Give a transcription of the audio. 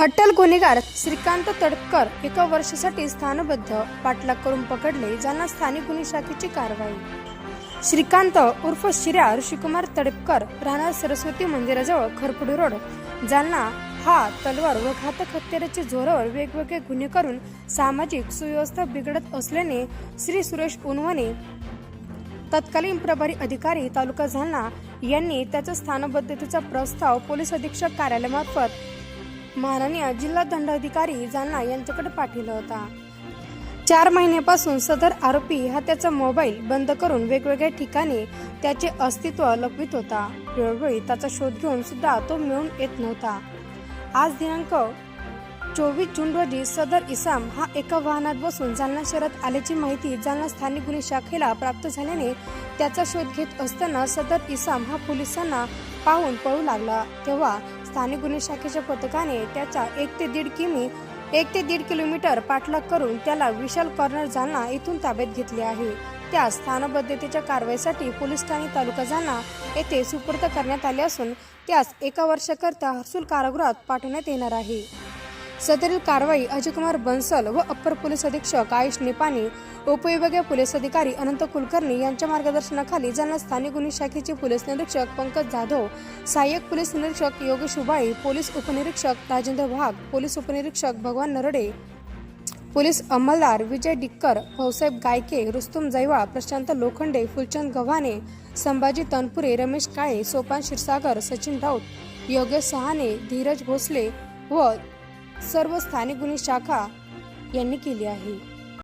अट्टल गुन्हेगार श्रीकांत तडकर एका वर्षासाठी स्थानबद्ध पाठलाग करून पकडले ज्यांना स्थानिक गुन्हे शाखेची कारवाई. श्रीकांत उर्फ शिर्या ऋषिकुमार तडपकर राहणार सरस्वती मंदिराजवळ खरपुडी रोड जालना हा तलवार व घातक हत्याराच्या जोरावर वेगवेगळे गुन्हे करून सामाजिक सुव्यवस्था बिघडत असल्याने श्री सुरेश उनवणे तत्कालीन प्रभारी अधिकारी तालुका जालना यांनी त्याच्या स्थानबद्धतेचा प्रस्ताव पोलीस अधीक्षक कार्यालयामार्फत माननीय जिल्हा दंडाधिकारी जालना यांच्याकडे पाठविला होता. चार महिन्यापासून सदर आरोपी हा त्याचा मोबाईल बंद करून वेगवेगळ्या ठिकाणी त्याचे अस्तित्व लपवित होता. वेळोवेळी त्याचा शोध घेऊन सुद्धा तो मिळून येत नव्हता. आज दिनांक चोवीस जून रोजी सदर इसाम हा एका वाहनात बसून जालना शहरात आल्याची माहिती जालना स्थानिक गुन्हे शाखेला प्राप्त झाल्याने त्याचा शोध घेत असताना सदर इसाम हा पोलिसांना पाहून पळू लागला. तेव्हा स्थानिक गुन्हे शाखेच्या पथकाने त्याचा एक ते दीड किमी एक ते दीड किलोमीटर पाठलाग करून त्याला विशाल कॉर्नर जालना येथून ताब्यात घेतले आहे. त्या स्थानबद्धतेच्या कारवाईसाठी पोलीस ठाणे तालुका जालना येथे सुपूर्द करण्यात आले असून त्यास एका वर्षाकरता हर्सूल कारागृहात पाठवण्यात येणार आहे. सदरील कारवाई अजयकुमार बन्सल व अप्पर पोलीस अधीक्षक आयुष निपाणी उपविभागीय पोलीस अधिकारी अनंत कुलकर्णी यांच्या मार्गदर्शनाखाली जालना स्थानिक गुन्हे शाखेचे पोलीस निरीक्षक पंकज जाधव सहाय्यक पोलीस निरीक्षक योगेश उबाळी पोलीस उपनिरीक्षक राजेंद्र वाघ पोलीस उपनिरीक्षक भगवान नरडे पोलीस अंमलदार विजय डिक्कर भाऊसाहेब गायके रुस्तुम जैवाळ प्रशांत लोखंडे फुलचंद गव्हाणे संभाजी तनपुरे रमेश काळे सोपान क्षीरसागर सचिन राऊत योगेश सहाने धीरज भोसले व सर्व स्थानिक गुन्हे शाखा यांनी केली आहे.